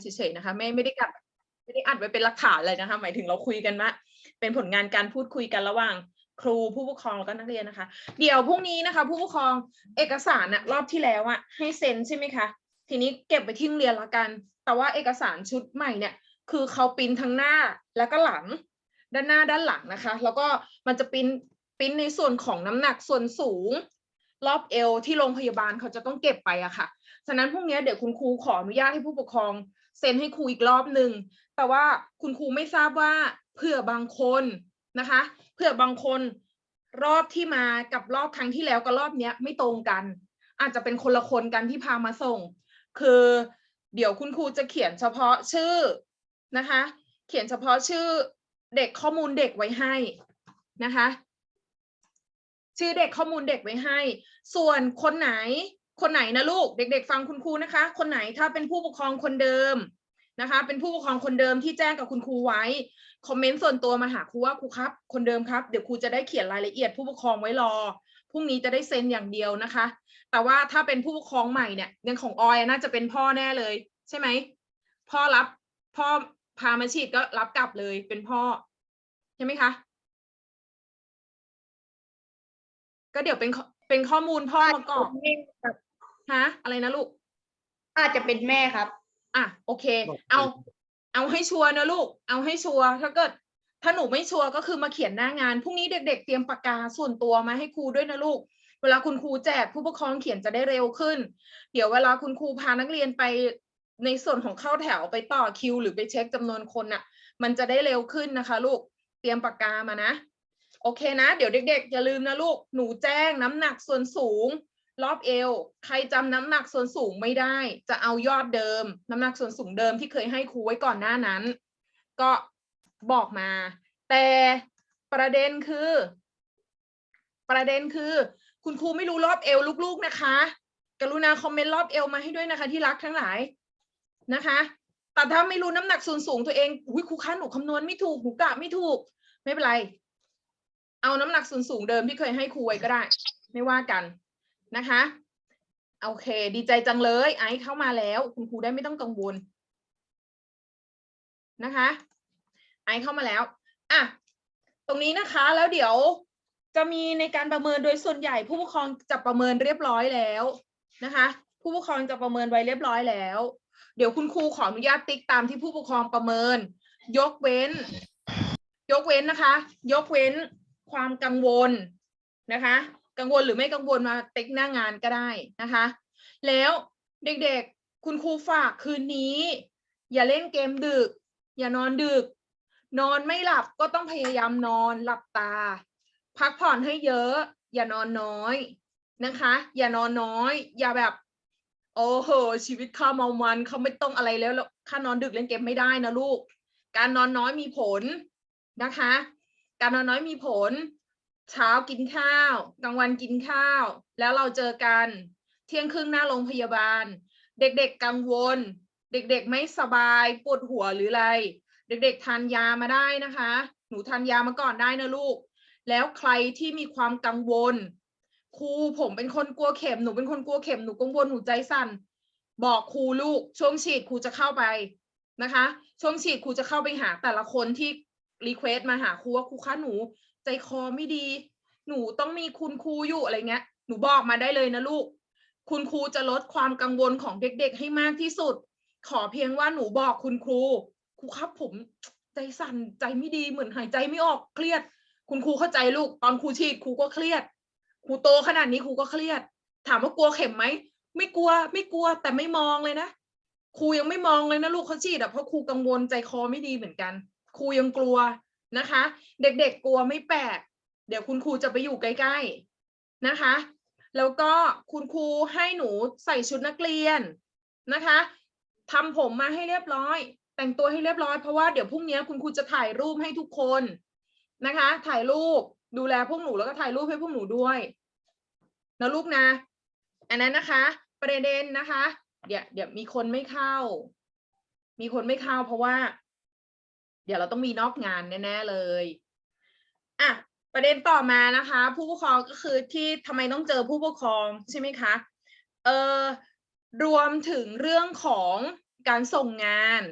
เฉยๆนะคะ ไม่ไม่ได้กัดไม่ได้อัดไว้เป็นหลักฐานเลยนะคะ หมายถึงเราคุยกันว่าเป็นผลงานการพูดคุยกันระหว่างครูผู้ปกครองแล้วก็นักเรียนนะคะ เดี๋ยวพรุ่งนี้นะคะ ผู้ปกครองเอกสารอะรอบที่แล้วอะให้เซ็นใช่ไหมคะทีนี้เก็บไปที่โรงเรียนละกัน แต่ว่าเอกสารชุดใหม่เนี่ย คือเขาปริ้นทั้งหน้าแล้วก็หลัง ด้านหน้าด้านหลังนะคะ แล้วก็มันจะปริ้นปริ้นในส่วนของน้ำหนักส่วนสูง รอบเอวที่โรงพยาบาลเขาจะต้องเก็บไปอะค่ะ ฉะนั้นพรุ่งนี้เดี๋ยวคุณครูขออนุญาตให้ผู้ปกครอง เซ็นให้ครูอีกรอบหนึ่งแต่ว่าคุณครูไม่ทราบว่าเผื่อบางคนนะคะเผื่อบางคนรอบที่มากับรอบครั้งที่แล้วกับรอบเนี้ยไม่ตรงกัน อาจจะเป็นคนละคนกันที่พามาส่ง คือเดี๋ยวคุณครูจะเขียนเฉพาะชื่อนะคะ เขียนเฉพาะชื่อเด็กข้อมูลเด็กไว้ให้นะคะ ชื่อเด็กข้อมูลเด็กไว้ให้ ส่วนคนไหน คนไหนนะลูก เด็ก ๆ ฟังคุณครูนะคะ คนไหนถ้าเป็นผู้ปกครองคนเดิมนะคะ เป็นผู้ปกครองคนเดิมที่แจ้งกับคุณครูไว้ คอมเมนต์ส่วนตัวมาหาครูว่าครูครับ คนเดิมครับ เดี๋ยวครูจะได้เขียนรายละเอียดผู้ปกครองไว้รอ พรุ่งนี้จะได้เซ็นอย่างเดียวนะคะ แต่ว่าถ้าเป็นผู้ปกครองใหม่เนี่ยย่างของออยน่าจะเป็นพ่อแน่เลย ใช่ไหม พ่อรับพ่อพามาฉีดก็รับกลับเลยเป็นพ่อ ใช่ไหมคะ ก็เดี๋ยวเป็นเป็นข้อมูลพ่อมากรอกแม่ครับ ฮะ อะไรนะลูก อาจจะเป็นแม่ครับ อะโอเค เอา เอาให้ชัวร์นะลูก เอาให้ชัวร์ถ้าเกิด ถ้าหนูไม่ชัวร์ก็คือมาเขียนหน้างานพรุ่งนี้เด็ก ๆ เตรียมปากกาส่วนตัวมาให้ครูด้วยนะลูก เวลาคุณครูแจกผู้ปกครองเขียนจะได้เร็วขึ้น เดี๋ยวเวลาคุณครูพานักเรียนไปในส่วนของเข้าแถวไปต่อคิว หรือไปเช็คจำนวนคนน่ะ มันจะได้เร็วขึ้นนะคะ ลูก เตรียมปากกามานะ โอเคนะ เดี๋ยวเด็ก ๆ อย่าลืมนะลูก หนูแจ้งน้ำหนักส่วนสูง รอบเอว ใครจำน้ำหนักส่วนสูงไม่ได้ จะเอายอดเดิม น้ำหนักส่วนสูงเดิมที่เคยให้ครูไว้ก่อนหน้านั้น ก็บอกมา แต่ประเด็นคือ ประเด็นคือ คุณครูไม่รู้รอบเอวลูกๆนะคะ กรุณาคอมเมนต์รอบเอวมาให้ด้วยนะคะ ที่รักทั้งหลายนะคะแต่ถ้าไม่รู้น้ำหนักส่วนสูงตัวเองอุ้ยครูคะหนูคำนวณไม่ถูกหนูกะไม่ถูก ไม่เป็นไร เอาน้ำหนักส่วนสูงเดิมที่เคยให้ครูไว้ก็ได้ ไม่ว่ากัน นะคะโอเค ดีใจจังเลย ไอซ์เข้ามาแล้ว คุณครูได้ไม่ต้องกังวลนะคะ ไอซ์เข้ามาแล้วอะตรงนี้นะคะแล้วเดี๋ยวจะมีในการประเมินโดยส่วนใหญ่ผู้ปกครองจะประเมินเรียบร้อยแล้วนะคะ ผู้ปกครองจะประเมินไว้เรียบร้อยแล้ว เดี๋ยวคุณครูขออนุญาตติ๊กตามที่ผู้ปกครองประเมิน ยกเว้น ยกเว้นนะคะ ยกเว้นความกังวลนะคะ กังวลหรือไม่กังวลมาติ๊กหน้างานก็ได้นะคะ แล้วเด็กๆคุณครูฝากคืนนี้ อย่าเล่นเกมดึก อย่านอนดึก นอนไม่หลับก็ต้องพยายามนอนหลับตา พักผ่อนให้เยอะ อย่านอนน้อยนะคะ อย่านอนน้อย อย่าแบบ โอ้โหชีวิตข้าเมามันเขาไม่ต้องอะไรแล้วแล้วข้านอนดึกเล่นเกมไม่ได้นะลูก การนอนน้อยมีผลนะคะ การนอนน้อยมีผล เช้ากินข้าวกลางวันกินข้าว แล้วเราเจอกัน เที่ยงครึ่งหน้าโรงพยาบาล เด็กๆกังวล เด็กๆไม่สบายปวดหัวหรืออะไร เด็กๆทานยามาได้นะคะ หนูทานยามาก่อนได้นะลูก แล้วใครที่มีความกังวลครูผมเป็นคนกลัวเข็มหนูเป็นคนกลัวเข็มหนูกังวลหนูใจสั่นบอกครูลูก ช่วงฉีดครูจะเข้าไปนะคะ ช่วงฉีดครูจะเข้าไปหาแต่ละคนที่รีเควสมาหาครูว่าครูคะหนู ใจคอไม่ดี หนูต้องมีคุณครูอยู่อะไรเงี้ย หนูบอกมาได้เลยนะลูก คุณครูจะลดความกังวลของเด็กๆให้มากที่สุด ขอเพียงว่าหนูบอกคุณครู ครูครับผมใจสั่นใจไม่ดีเหมือนหายใจไม่ออกเครียด คุณครูเข้าใจลูก ตอนครูฉีดครูก็เครียด ครูโตขนาดนี้ครูก็เครียด ถามว่ากลัวเข็มไหมไม่กลัวไม่กลัวแต่ไม่มองเลยนะครูยังไม่มองเลยนะลูกเขาฉีดอะเพราะครูกังวลใจคอไม่ดีเหมือนกัน ครูยังกลัว นะคะ เด็กๆกลัวไม่แปลก เดี๋ยวคุณครูจะไปอยู่ใกล้ๆนะคะ แล้วก็คุณครูให้หนูใส่ชุดนักเรียนนะคะทำผมมาให้เรียบร้อย แต่งตัวให้เรียบร้อยเพราะว่าเดี๋ยวพรุ่งนี้คุณครูจะถ่ายรูปให้ทุกคนนะคะ ถ่ายรูปดูแลพวกหนูแล้วก็ถ่ายรูปให้พวกหนูด้วยนะลูกนะ อันนั้นนะคะ ประเด็นนะคะ เดี๋ยวเดี๋ยวมีคนไม่เข้า มีคนไม่เข้าเพราะว่า เดี๋ยวเราต้องมีนอกงานแน่ๆเลยอะประเด็นต่อมานะคะ ผู้ปกครองก็คือที่ทำไมต้องเจอผู้ปกครองใช่ไหมคะเอ่อรวมถึงเรื่องของการส่งงาน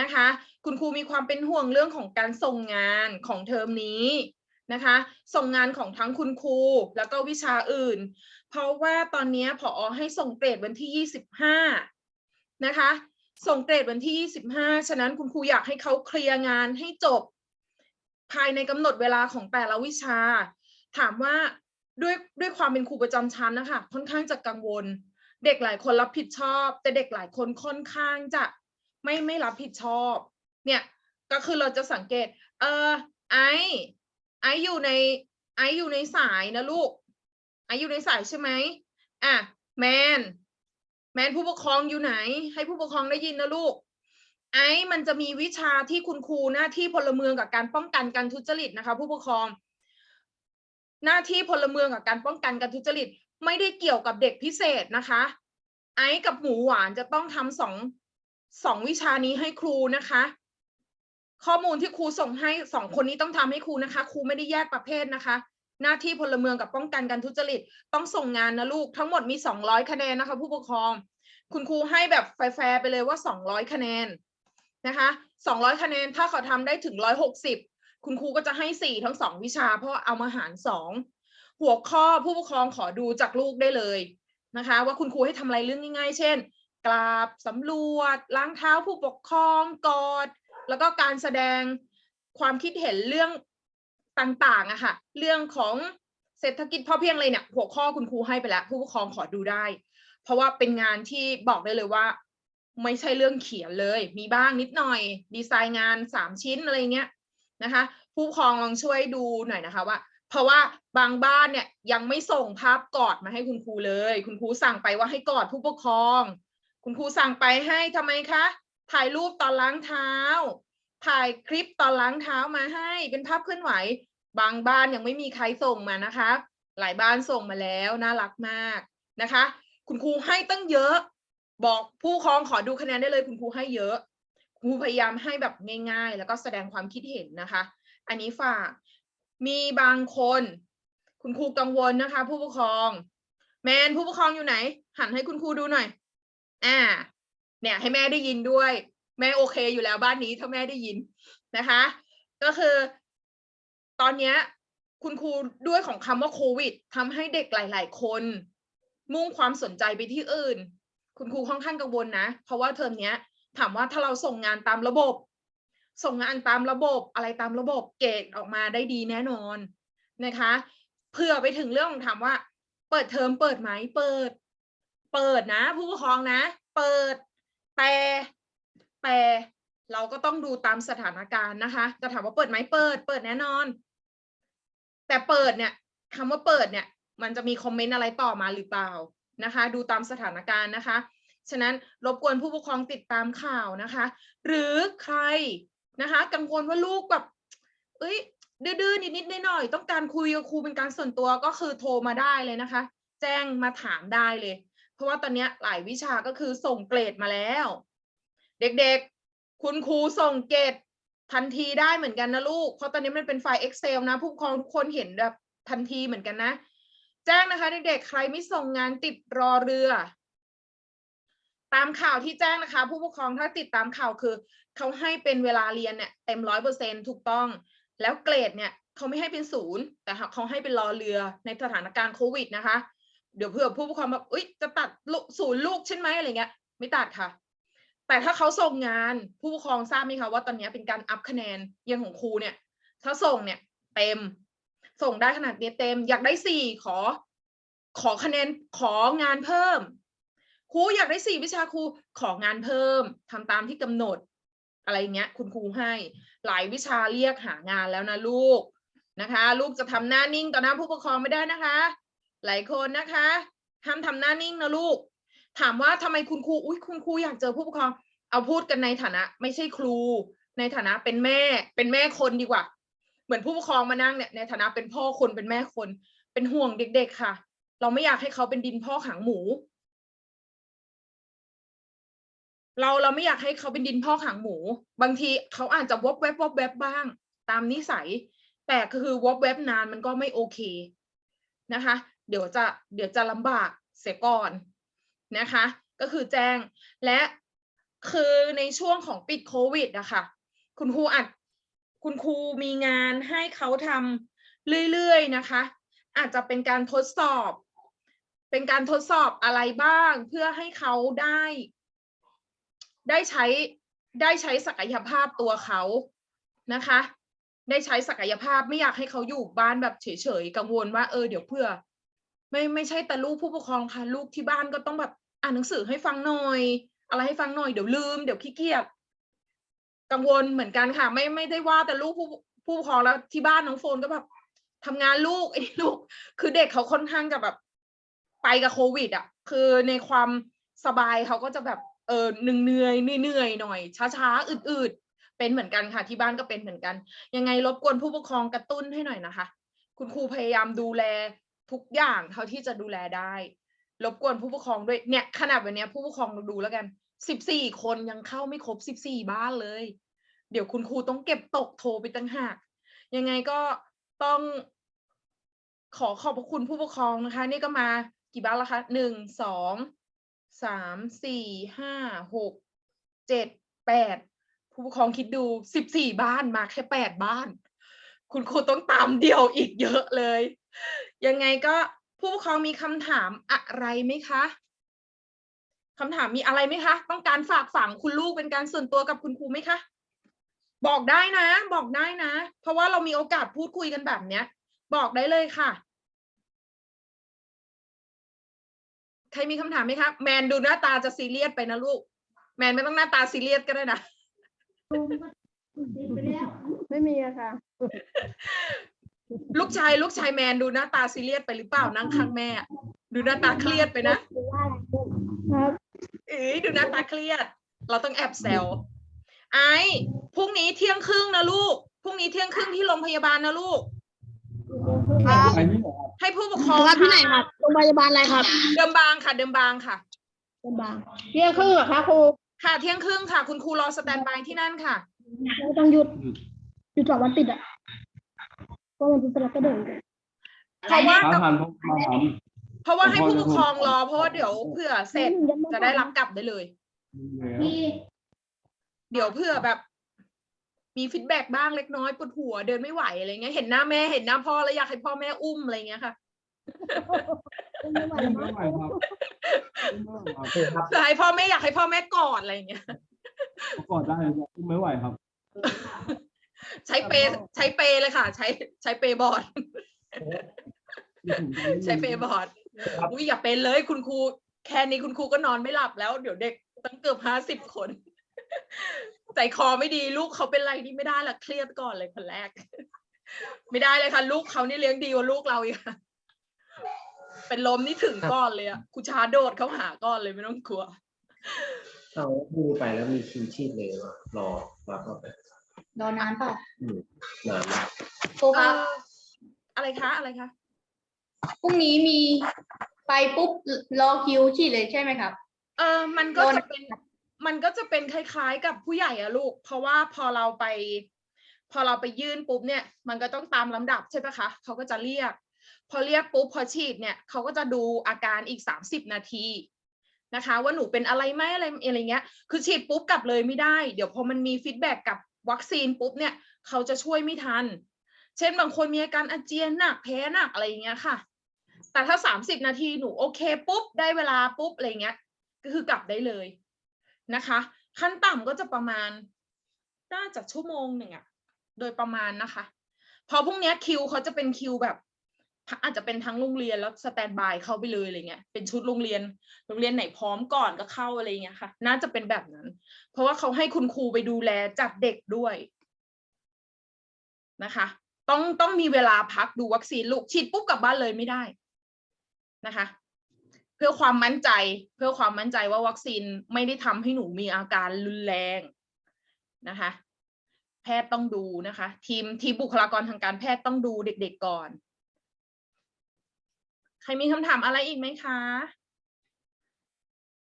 นะคะ คุณครูมีความเป็นห่วงเรื่องของการส่งงานของเทอมนี้นะคะ ส่งงานของทั้งคุณครูแล้วก็วิชาอื่น เพราะว่าตอนนี้ผอให้ส่งเกรดวันที่ 25 นะคะ ส่งเกรดวันที่ 25 ฉะนั้นคุณครูอยากให้เขาเคลียร์งานให้จบ ภายในกำหนดเวลาของแต่ละวิชา ถามว่าด้วยด้วยความเป็นครูประจำชั้นนะคะค่อนข้างจะกังวล เด็กหลายคนรับผิดชอบ แต่เด็กหลายคนค่อนข้างจะไม่ไม่รับผิดชอบ เนี่ยก็คือเราจะสังเกต เออไอไออยู่ในไออยู่ในสายนะลูกไออยู่ในสายใช่ไหมอะแมน แมนผู้ปกครองอยู่ไหน ให้ผู้ปกครองได้ยินนะลูก ไอ้มันจะมีวิชาที่คุณครูหน้าที่พลเมืองกับการป้องกันการทุจริตนะคะ ผู้ปกครอง หน้าที่พลเมืองกับการป้องกันการทุจริต ไม่ได้เกี่ยวกับเด็กพิเศษนะคะ ไอ้กับหมูหวานจะต้องทำสองสองวิชานี้ให้ครูนะคะ ข้อมูลที่ครูส่งให้สองคนนี้ต้องทำให้ครูนะคะ ครูไม่ได้แยกประเภทนะคะ หน้าที่พลเมืองกับป้องกันการทุจริต ต้องส่งงานนะลูก ทั้งหมดมีสองร้อยคะแนนนะคะ ผู้ปกครอง คุณครูให้แบบแฟร์ไปเลยว่าสองร้อยคะแนนนะคะสองร้อยคะแนนถ้าเขาทำได้ถึงร้อยหกสิบคุณครูก็จะให้สี่ทั้งสองวิชา เพราะเอามาหารสองหัวข้อผู้ปกครองขอดูจากลูกได้เลยนะคะ ว่าคุณครูให้ทำอะไรเรื่องง่ายๆ เช่น กราบสำรวจ ล้างเท้าผู้ปกครองกอด แล้วก็การแสดงความคิดเห็นเรื่อง ต่างๆอะค่ะ เรื่องของเศรษฐกิจพอเพียงเลยเนี่ยหัวข้อคุณครูให้ไปแล้ว ผู้ปกครองขอดูได้ เพราะว่าเป็นงานที่บอกได้เลยว่า ไม่ใช่เรื่องเขียนเลย มีบ้างนิดหน่อย ดีไซน์งานสามชิ้นอะไรเงี้ยนะคะ ผู้ปกครองลองช่วยดูหน่อยนะคะว่า เพราะว่าบางบ้านเนี่ยยังไม่ส่งภาพกอดมาให้คุณครูเลย คุณครูสั่งไปว่าให้กอดผู้ปกครอง คุณครูสั่งไปให้ทำไมคะถ่ายรูปตอนล้างเท้า ถ่ายคลิปตอนล้างเท้ามาให้เป็นภาพเคลื่อนไหว บางบ้านยังไม่มีใครส่งมานะคะ หลายบ้านส่งมาแล้วน่ารักมากนะคะ คุณครูให้ตั้งเยอะ บอกผู้ปกครองขอดูคะแนนได้เลยคุณครูให้เยอะครูพยายามให้แบบง่าย ๆ แล้วก็แสดงความคิดเห็นนะคะ อันนี้ฝากมีบางคน คุณครูกังวลนะคะ ผู้ปกครอง แมนผู้ปกครองอยู่ไหน หันให้คุณครูดูหน่อย อ่า เนี่ยให้แม่ได้ยินด้วย แม่โอเคอยู่แล้วบ้านนี้ถ้าแม่ได้ยินนะคะ ก็คือ ตอนเนี้ยคุณครูด้วยของคำว่าโควิดทำให้เด็กหลาย ๆ คน มุ่งความสนใจไปที่อื่น คุณครูค่อนข้างกังวลนะ เพราะว่าเทอมเนี้ยถามว่าถ้าเราส่งงานตามระบบ ส่งงานตามระบบอะไรตามระบบเกรดออกมาได้ดีแน่นอนนะคะเผื่อไปถึงเรื่องถามว่า เปิดเทอมเปิดไหมเปิด เปิดนะ ผู้ปกครองนะ เปิดแต่ แต่เราก็ต้องดูตามสถานการณ์นะคะจะถามว่าเปิดไหมเปิด เปิดแน่นอน แต่เปิดเนี่ยคำว่าเปิดเนี่ย มันจะมีคอมเมนต์อะไรต่อมาหรือเปล่านะคะ ดูตามสถานการณ์นะคะ ฉะนั้นรบกวนผู้ปกครองติดตามข่าวนะคะ หรือใครนะคะ กังวลว่าลูกแบบ เอ้ยดื้อๆนิดๆหน่อยๆต้องการคุยกับครูเป็นการส่วนตัวก็คือโทรมาได้เลยนะคะ แจ้งมาถามได้เลย เพราะว่าตอนนี้หลายวิชาก็คือส่งเกรดมาแล้ว เด็กๆ คุณครูส่งเกรดทันทีได้เหมือนกันนะลูก เพราะตอนนี้มันเป็นไฟล์ Excel นะ ผู้ปกครองทุกคนเห็นแบบทันทีเหมือนกันนะ แจ้งนะคะเด็กๆ ใครไม่ส่งงานติดรอเรือ ตามข่าวที่แจ้งนะคะ ผู้ปกครองถ้าติดตามข่าวคือ เขาให้เป็นเวลาเรียนเนี่ยเต็มร้อยเปอร์เซ็นถูกต้อง แล้วเกรดเนี่ยเขาไม่ให้เป็นศูนย์แต่เขาให้เป็นรอเรือในสถานการณ์โควิดนะคะ เดี๋ยวเผื่อผู้ปกครองแบบอุ้ยจะตัดศูนย์ลูกใช่ไหมอะไรเงี้ย ไม่ตัดค่ะ แต่ถ้าเขาส่งงานผู้ปกครองทราบไหมคะว่าตอนนี้เป็นการอัพคะแนนอยังของครูเนี่ย ถ้าส่งเนี่ยเต็ม ส่งได้ขนาดนี้เต็ม อยากได้สี่ขอ ขอคะแนนของานเพิ่ม ครูอยากได้สี่วิชาครูของานเพิ่มทำตามที่กำหนด อะไรเงี้ย คุณครูให้ หลายวิชาเรียกหางานแล้วนะลูกนะคะ ลูกจะทำหน้านิ่งต่อหน้าผู้ปกครองไม่ได้นะคะ หลายคนนะคะห้ามทำหน้านิ่งนะลูก ถามว่าทำไมคุณครูอุ้ยคุณครูอยากเจอผู้ปกครอง เอาพูดกันในฐานะ ไม่ใช่ครู ในฐานะเป็นแม่ เป็นแม่คนดีกว่า เหมือนผู้ปกครองมานั่งเนี่ยในฐานะเป็นพ่อคนเป็นแม่คน เป็นห่วงเด็ก ๆ ค่ะ เราไม่อยากให้เขาเป็นดินพ่อขังหมู เราเราไม่อยากให้เขาเป็นดินพ่อขังหมู บางทีเขาอาจจะวบแวบวบแวบบ้าง ตามนิสัย แต่คือวบแวบนานมันก็ไม่โอเคนะคะ เดี๋ยวจะเดี๋ยวจะลำบากเสียก่อน นะคะ ก็คือแจ้งและคือในช่วงของปิดโควิดอะค่ะคุณครูอัดคุณครูมีงานให้เขาทำเรื่อยๆนะคะ อาจจะเป็นการทดสอบ เป็นการทดสอบอะไรบ้างเพื่อให้เขาได้ ได้ใช้ได้ใช้ศักยภาพตัวเขานะคะ ได้ใช้ศักยภาพไม่อยากให้เขาอยู่บ้านแบบเฉยๆกังวลว่าเออเดี๋ยวเพื่อ ไม่ไม่ใช่แต่ลูกผู้ปกครองค่ะ ลูกที่บ้านก็ต้องแบบอ่านหนังสือให้ฟังหน่อย อะไรให้ฟังหน่อยเดี๋ยวลืมเดี๋ยวขี้เกียจกังวลเหมือนกันค่ะ ไม่ไม่ได้ว่าแต่ลูกผู้ผู้ปกครองแล้วที่บ้านน้องโฟนก็แบบทำงานลูกไอ้ลูก คือเด็กเขาค่อนข้างจะแบบไปกับโควิดอะ คือในความสบายเขาก็จะแบบเออหนึ่งเหนื่อยเหนื่อยหน่อย ช้าๆอืดๆเป็นเหมือนกันค่ะ ที่บ้านก็เป็นเหมือนกัน ยังไงรบกวนผู้ปกครองกระตุ้นให้หน่อยนะคะ คุณครูพยายามดูแล ทุกอย่างเท่าที่จะดูแลได้ รบกวนผู้ปกครองด้วยเนี่ยขนาดวันนี้ผู้ปกครองดูแล้วกันสิบสี่คนยังเข้าไม่ครบสิบสี่บ้านเลย เดี๋ยวคุณครูต้องเก็บตกโทรไปตั้งหาก ยังไงก็ต้องขอขอบพระคุณผู้ปกครองนะคะ นี่ก็มากี่บ้านแล้วคะหนึ่งสองสามสี่ห้าหกเจ็ดแปดผู้ปกครองคิดดูสิบสี่บ้านมาแค่แปดบ้าน คุณครูต้องตามเดียวอีกเยอะเลย ยังไงก็ผู้ปกครองมีคำถามอะไรไหมคะคำถามมีอะไรไหมคะ ต้องการฝากฝังคุณลูกเป็นการส่วนตัวกับคุณครูไหมคะ บอกได้นะ บอกได้นะ เพราะว่าเรามีโอกาสพูดคุยกันแบบเนี้ย บอกได้เลยค่ะ ใครมีคำถามไหมคะ แมนดูหน้าตาจะซีเรียสไปนะลูก แมนไม่ต้องหน้าตาซีเรียสก็ได้นะ ไม่มีอะค่ะ ลูกชายลูกชายแมนดูหน้าตาซีเรียสไปหรือเปล่านั่งข้างแม่ ดูหน้าตาเครียดไปนะครับเอ้ยดูหน้าตาเครียด เราต้องแอบแซวไอ้พรุ่งนี้เที่ยงครึ่งนะลูกพรุ่งนี้เที่ยงครึ่งที่โรงพยาบาลนะลูกไปที่ไหนครับให้ผู้ปกครองครับที่ไหนครับโรงพยาบาลอะไรครับ เดิมบางค่ะ เดิมบางค่ะโรงพยาบาลเที่ยงครึ่งเหรอคะครูค่ะเที่ยงครึ่งค่ะ คุณครูรอสแตนบายที่นั่นค่ะไม่ต้องหยุดหยุดสองวันติดอะ ก็วันพุธเราก็เดินกันเพราะว่าถามทันพมาถามเพราะว่าให้ผู้ปกครองรอเพราะว่าเดี๋ยวเผื่อเสร็จจะได้รับกลับได้เลยเดี๋ยวเผื่อแบบมีฟีดแบ็กบ้างเล็กน้อยปวดหัวเดินไม่ไหวอะไรเงี้ยเห็นหน้าแม่เห็นหน้าพ่อแล้วอยากให้พ่อแม่อุ้มอะไรเงี้ยค่ะไม่ไหวไม่แล้วไหวครับไม่ไหวครับเผื่อให้พ่อแม่อยากให้พ่อแม่กอดอะไรเงี้ยกอดได้ครับไม่ไหวครับ ใช้เปรย์ใช้เปรย์เลยค่ะ ใช้ใช้เปรย์บอร์ดใช้เปรย์บอร์ดอุ้ยอย่าเป็นเลยคุณครูแค่นี้คุณครูก็นอนไม่หลับแล้ว เดี๋ยวเด็กตั้งเกือบห้าสิบคนใจคอไม่ดีลูกเขาเป็นไรนี่ไม่ได้ละเครียดก่อนเลยคนแรก ไม่ได้เลยค่ะ ลูกเขานี่เลี้ยงดีกว่าลูกเราอีกค่ะเป็นลมนี่ถึงก่อนเลยอะคุชาโดดเขาหาก่อนเลยไม่ต้องกลัวเอาดูไปแล้วมีคิวชีพเลยว่ะรอรับเข้าไป รอนานเปล่าอืมนานมากครูคเอ่รับออะไรคะ อะไรคะ พรุ่งนี้มีไปปุ๊บรอคิวฉีดเลยใช่ไหมครับ เออมันก็โดนจะเป็น มันก็จะเป็นคล้าย ๆ กับผู้ใหญ่อะลูก เพราะว่าพอเราไป พอเราไปยื่นปุ๊บเนี่ย มันก็ต้องตามลำดับใช่ปะคะ เขาก็จะเรียก พอเรียกปุ๊บพอฉีดเนี่ยเขาก็จะดูอาการอีกสามสิบนาทีนะคะ ว่าหนูเป็นอะไรไหมอะไรอะไรเงี้ย คือฉีดปุ๊บกลับเลยไม่ได้ เดี๋ยวพอมันมีฟีดแบ็กกับ วัคซีนปุ๊บเนี่ยเขาจะช่วยไม่ทัน เช่นบางคนมีอาการอาเจียนหนักแพ้หนักอะไรอย่างเงี้ยค่ะ แต่ถ้าสามสิบนาทีหนูโอเคปุ๊บได้เวลาปุ๊บอะไรเงี้ยก็คือกลับได้เลยนะคะ ขั้นต่ำก็จะประมาณน่าจะชั่วโมงหนึ่งอะโดยประมาณนะคะ พอพรุ่งนี้คิวเขาจะเป็นคิวแบบ อาจจะเป็นทั้งโรงเรียนแล้วสแตนบายเข้าไปเลยอะไรเงี้ยเป็นชุดโรงเรียนโรงเรียนไหนพร้อมก่อนก็เข้าอะไรเงี้ยค่ะ น่าจะเป็นแบบนั้น เพราะว่าเขาให้คุณครูไปดูแลจัดเด็กด้วยนะคะ ต้องต้องมีเวลาพักดูวัคซีนลูกฉีดปุ๊บกลับบ้านเลยไม่ได้นะคะ เพื่อความมั่นใจเพื่อความมั่นใจว่าวัคซีนไม่ได้ทำให้หนูมีอาการรุนแรงนะคะ แพทย์ต้องดูนะคะ ทีมทีมบุคลากรทางการแพทย์ต้องดูเด็ก ๆก่อน ใครมีคำถามอะไรอีกไหมคะ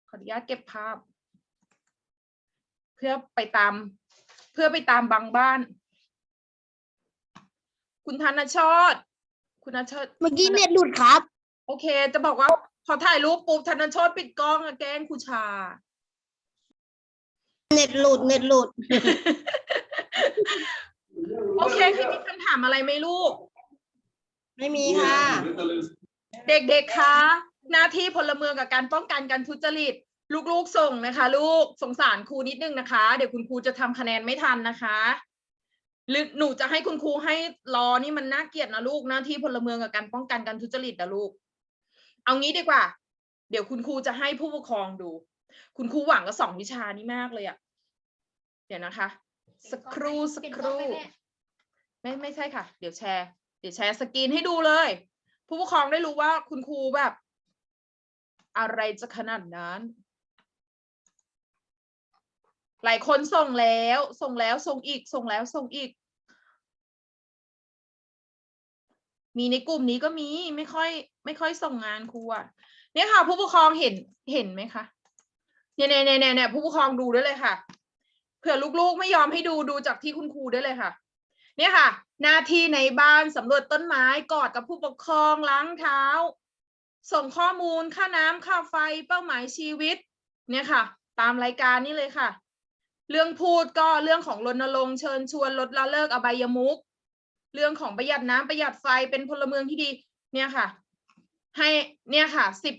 ขออนุญาตเก็บภาพ เพื่อไปตาม เพื่อไปตามบางบ้าน คุณธนชดคุณธนชดเมื่อกี้เน็ตหลุดครับ โอเค จะบอกว่าพอถ่ายรูปปุ๊บธนโชตปิดกล้องอะแกล้งครูชา เน็ตหลุดเน็ตหลุด โอเคใครมีคำถามอะไรไหมลูก ไม่มีค่ะ เด็กๆ คะ หน้าที่พลเมืองกับการป้องกันการทุจริต ลูกๆ ส่งนะคะ ลูกสงสารครูนิดนึงนะคะ เดี๋ยวคุณครูจะทำคะแนนไม่ทันนะคะหรือหนูจะให้คุณครูให้รอนี่มันน่าเกลียดนะลูกหน้าที่พลเมืองกับการป้องกันการทุจริตนะลูก เอางี้ดีกว่า เดี๋ยวคุณครูจะให้ผู้ปกครองดู คุณครูหวังกับสองวิชานี้มากเลยอะเดี๋ยวนะคะ สักครู่สักครู่ไม่ไม่ใช่ค่ะ เดี๋ยวแชร์ เดี๋ยวแชร์สกรีนให้ดูเลย ผู้ปกครองได้รู้ว่าคุณครูแบบ อะไรจะขนาดนั้น หลายคนส่งแล้ว ส่งแล้วส่งอีก ส่งแล้วส่งอีก มีในกลุ่มนี้ก็มีไม่ค่อย ไม่ค่อยส่งงานครูอะเนี่ยค่ะ ผู้ปกครองเห็นเห็นไหมคะเนี่ยเนี่ยเนี่ยเนี่ยผู้ปกครองดูได้เลยค่ะเผื่อลูกๆไม่ยอมให้ดูดูจากที่คุณครูได้เลยค่ะ เนี่ยค่ะ หน้าที่ในบ้านสำรวจต้นไม้กอดกับผู้ปกครองล้างเท้า ส่งข้อมูลค่าน้ำค่าไฟเป้าหมายชีวิต เนี่ยค่ะ ตามรายการนี้เลยค่ะ เรื่องพูดก็เรื่องของรณรงค์เชิญชวนลดละเลิกอบายมุขเรื่องของประหยัดน้ำประหยัดไฟเป็นพลเมืองที่ดี เนี่ยค่ะ ให้เนี่ยค่ะสิบ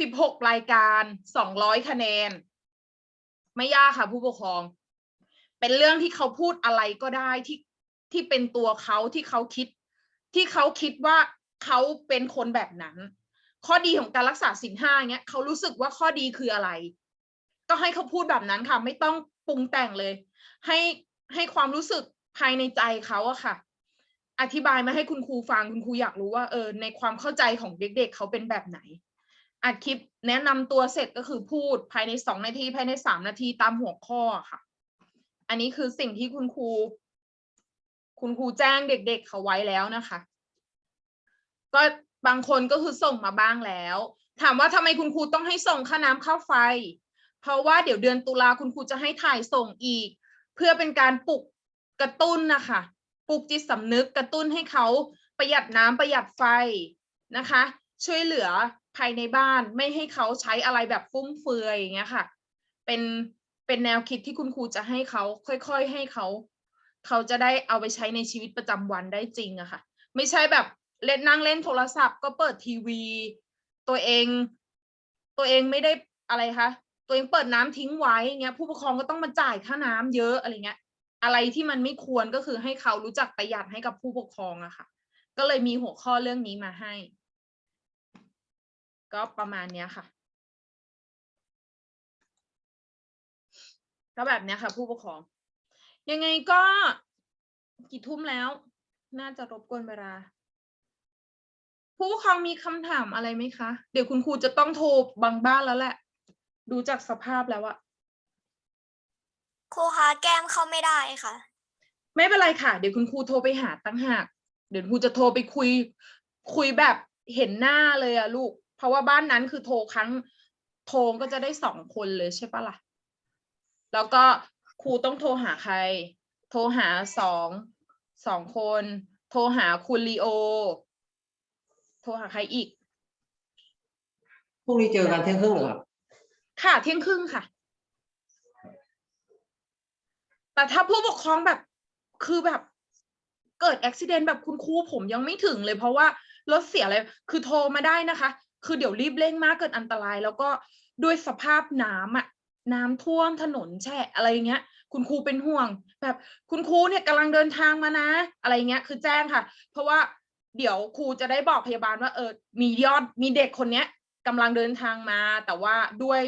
สิบหกรายการสองร้อยคะแนน ไม่ยากค่ะผู้ปกครอง เป็นเรื่องที่เขาพูดอะไรก็ได้ที่ ที่เป็นตัวเขาที่เขาคิด ที่เขาคิดว่าเขาเป็นคนแบบนั้น ข้อดีของการรักษาสินห้าเงี้ยเขารู้สึกว่าข้อดีคืออะไร ก็ให้เขาพูดแบบนั้นค่ะ ไม่ต้องปรุงแต่งเลย ให้ให้ความรู้สึกภายในใจเขาอะค่ะ อธิบายมาให้คุณครูฟังคุณครูอยากรู้ว่าเออในความเข้าใจของเด็กๆเขาเป็นแบบไหนอัดคลิปแนะนำตัวเสร็จก็คือพูดภายในสองนาทีภายในสามนาทีตามหัวข้อค่ะ อันนี้คือสิ่งที่คุณครู คุณครูแจ้งเด็ก ๆ เขาไว้แล้วนะคะ ก็บางคนก็คือส่งมาบ้างแล้ว ถามว่าทำไมคุณครูต้องให้ส่งค่าน้ำค่าไฟ เพราะว่าเดี๋ยวเดือนตุลาคุณครูจะให้ถ่ายส่งอีก เพื่อเป็นการปลุกกระตุ้นนะคะปลุกจิตสำนึกกระตุ้นให้เขาประหยัดน้ำประหยัดไฟนะคะ ช่วยเหลือภายในบ้านไม่ให้เขาใช้อะไรแบบฟุ่มเฟือยอย่างเงี้ยค่ะ เป็นเป็นแนวคิดที่คุณครูจะให้เขาค่อย ๆ ให้เขา เขาจะได้เอาไปใช้ในชีวิตประจำวันได้จริงอะค่ะ ไม่ใช่แบบเล่นนั่งเล่นโทรศัพท์ก็เปิดทีวี ตัวเอง ตัวเองไม่ได้อะไรคะตัวเองเปิดน้ำทิ้งไว้เงี้ยผู้ปกครองก็ต้องมาจ่ายค่าน้ำเยอะอะไรเงี้ย อะไรที่มันไม่ควรก็คือให้เขารู้จักประหยัดให้กับผู้ปกครองอะค่ะ ก็เลยมีหัวข้อเรื่องนี้มาให้ ก็ประมาณเนี้ยค่ะก็แบบเนี้ยค่ะ ผู้ปกครอง ยังไงก็กี่ทุ่มแล้ว น่าจะรบกวนเวลา ผู้ปกครองมีคำถามอะไรไหมคะ เดี๋ยวคุณครูจะต้องโทรบางบ้านแล้วแหละ ดูจากสภาพแล้วอะครูคะแก้มเข้าไม่ได้ค่ะ ไม่เป็นไรค่ะ เดี๋ยวคุณครูโทรไปหาตั้งหาก เดี๋ยวครูจะโทรไปคุย คุยแบบเห็นหน้าเลยอะลูก เพราะว่าบ้านนั้นคือโทรครั้ง โทรก็จะได้สองคนเลยใช่ปะล่ะ แล้วก็ ครูต้องโทรหาใคร โทรหาสองสองคน โทรหาคุณลีโอ โทรหาใครอีกพรุ่งนี้เจอกันเที่ยงครึ่งเหรอครับค่ะเที่ยงครึ่งค่ะ แต่ถ้าผู้ปกครองแบบคือแบบเกิดอุบิเหตุแบบคุณครูผมยังไม่ถึงเลยเพราะว่ารถเสียอะไร คือโทรมาได้นะคะ คือเดี๋ยวรีบเร่งมากเกิดอันตราย แล้วก็ด้วยสภาพน้ำอะน้ำท่วมถนนแฉะอะไรเงี้ย คุณครูเป็นห่วง แบบคุณครูเนี่ยกำลังเดินทางมานะ อะไรเงี้ยคือแจ้งค่ะ เพราะว่าเดี๋ยวครูจะได้บอกพยาบาลว่าเออมียอดมีเด็กคนเนี้ยกำลังเดินทางมา แต่ว่าด้วย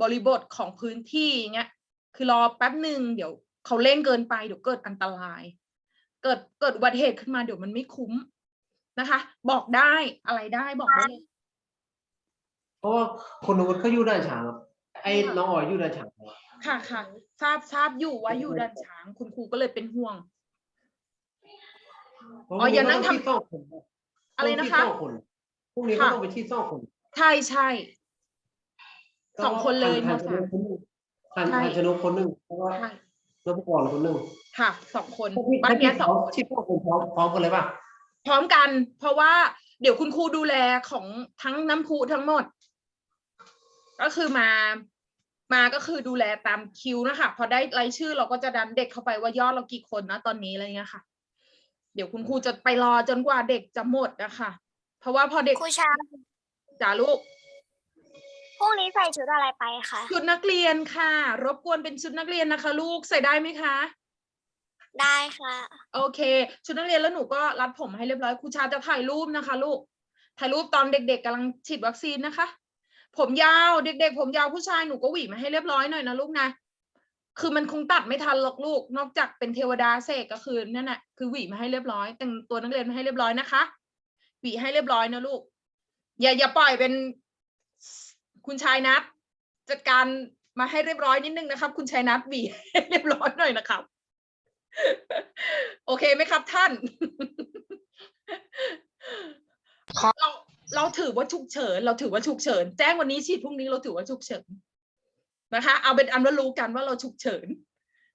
บริบทของพื้นที่เงี้ยคือรอแป๊บหนึ่งเดี๋ยวเขาเร่งเกินไปเดี๋ยวเกิดอันตราย เกิดเกิดอุบัติเหตุขึ้นมาเดี๋ยวมันไม่คุ้มนะคะ บอกได้อะไรได้บอกได้เพราะว่าคนนู้นเขาอยู่ด้านฉางครับไอ้น้องอ๋อยอยู่ด้านฉาง ครับค่ะค่ะทราบทราบอยู่ว่าอยู่ดันช้าง คุณครูก็เลยเป็นห่วงเพราะอ๋ออย่านั่งทำพรุ่นี้เขต้องที่ซ่องคนอะไรนะคะต้องที่ซ่องคนพรุ่งนี้เขาค่ะ ต้องไปที่ซ่องคนใช่ใช่ สองคนเลยทันมสามทันใช่ ทันชนกคนหนึ่งเพราะว่าใช่นพกรคนหนึ่งค่ะสองคนพวกพี่บ้านเนี้ยสองพวกพี่ที่ซ่องคนพร้อมพร้อมกันเลยป่ะพร้อมกัน เพราะว่าเดี๋ยวคุณครูดูแลของทั้งน้ำพุทั้งหมด ก็คือมา มาก็คือดูแลตามคิวนะคะพอได้รายชื่อเราก็จะดันเด็กเข้าไปว่ายอดเรากี่คนนะตอนนี้อะไรเงี้ยค่ะ เดี๋ยวคุณครูจะไปรอจนกว่าเด็กจะหมดนะคะเพราะว่าพอเด็กครูชาจ๋าลูกพรุ่งนี้ใส่ชุดอะไรไปคะชุดนักเรียนค่ะ รบกวนเป็นชุดนักเรียนนะคะ ลูกใส่ได้ไหมคะ ได้ค่ะ โอเค ชุดนักเรียนแล้วหนูก็รัดผมให้เรียบร้อยครูชาจะถ่ายรูปนะคะ ลูกถ่ายรูปตอนเด็ก ๆกำลังฉีดวัคซีนนะคะ ผมยาวเด็ก ๆ ผมยาวผู้ชายหนูก็หวีมาให้เรียบร้อยหน่อยนะลูกนะคือมันคงตัดไม่ทันหรอกลูก นอกจากเป็นเทวดาเสกก็คือนั่นแหะคือหวีมาให้เรียบร้อย แต่งตัวนักเรียนมาให้เรียบร้อยนะคะหวีให้เรียบร้อยนะลูก อย่าอย่าปล่อยเป็นคุณชายนัทจัดการมาให้เรียบร้อยนิดนึงนะครับ คุณชายนัทหวีให้เรียบร้อยหน่อยนะครับ โอเคไหมครับท่าน เรา เราถือว่าฉุกเฉิน เราถือว่าฉุกเฉิน แจ้งวันนี้ฉีดพรุ่งนี้เราถือว่าฉุกเฉินนะคะ เอาเป็นอันว่ารู้กันว่าเราฉุกเฉิน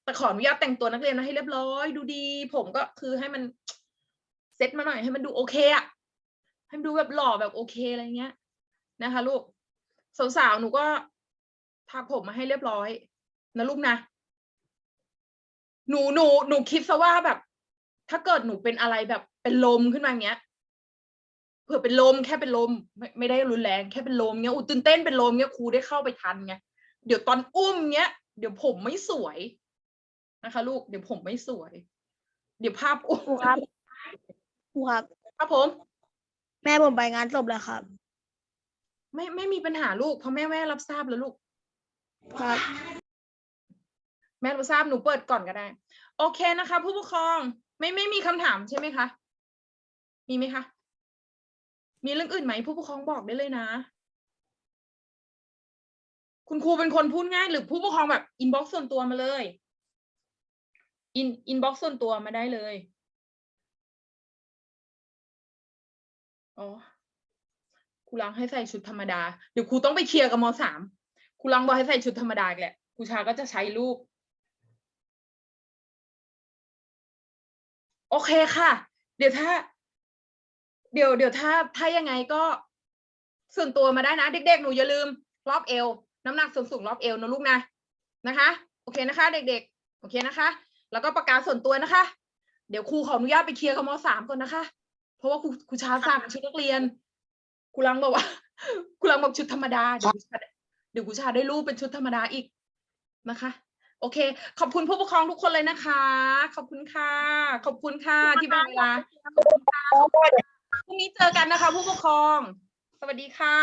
แต่ขออนุญาตแต่งตัวนักเรียนมาให้เรียบร้อย ดูดี ผมก็คือให้มันเซ็ตมาหน่อยให้มันดูโอเคอะให้มันดูแบบหล่อแบบโอเคอะไรเงี้ยนะคะ ลูกสาวๆหนูก็ทาผมมาให้เรียบร้อยนะลูกนะหนูหนูหนูคิดซะว่าแบบ ถ้าเกิดหนูเป็นอะไรแบบเป็นลมขึ้นมาเงี้ย เผื่อเป็นลมแค่เป็นลมไม่ไม่ได้รุนแรงแค่เป็นลมเงี้ยอุยตื่นเต้นเป็นลมเงี้ยครูได้เข้าไปทันไงเดี๋ยวตอนอุ้มเงี้ย เดี๋ยวผมไม่สวยนะคะ ลูกเดี๋ยวผมไม่สวย เดี๋ยวภาพอุ้มครูครับครูครับ ครับผม แม่ผมไปงานศพแล้วครับ ไม่ไม่มีปัญหาลูกเพราะแม่แม่รับทราบแล้วลูก ครับ แม่รับทราบหนูเปิดก่อนก็ได้ โอเคนะคะ ผู้ปกครองไม่ไม่มีคำถามใช่ไหมคะ มีไหมคะ มีเรื่องอื่นไหมผู้ปกครองบอกได้เลยนะ คุณครูเป็นคนพูดง่ายหรือผู้ปกครองแบบอินบ็อกซ์ส่วนตัวมาเลยอินอินบ็อกซ์ส่วนตัวมาได้เลยอ๋อครูรังให้ใส่ชุดธรรมดา เดี๋ยวครูต้องไปเคลียร์กับมสามครูรังบอกให้ใส่ชุดธรรมดาแหละครูชาก็จะใช้รูป โอเคค่ะ เดี๋ยวถ้า เดี๋ยวเดี๋ยวถ้าถ้ายังไงก็ส่วนตัวมาได้นะเด็กๆหนูอย่าลืม รอบเอว น้ำหนักส่วนสูงรอบเอวนะลูกนะนะคะ โอเคนะคะ เด็กๆ โอเคนะคะ แล้วก็ประกาศส่วนตัวนะคะ เดี๋ยวครูขออนุญาตไปเคลียร์กับมสามก่อนนะคะ เพราะว่าครูครูชาสั่งชุดนักเรียนครูรังบอกว่าครูรังบอกชุดธรรมดาเดี๋ยวครูชาเดี๋ยวครูชาได้รูปเป็นชุดธรรมดาอีกนะคะ โอเค ขอบคุณผู้ปกครองทุกคนเลยนะคะ ขอบคุณค่ะ ขอบคุณค่ะที่แบ่งเวลาขอบคุณค่ะขอบคุณค่ะ พรุ่งนี้เจอกันนะคะ ผู้ปกครอง สวัสดีค่ะ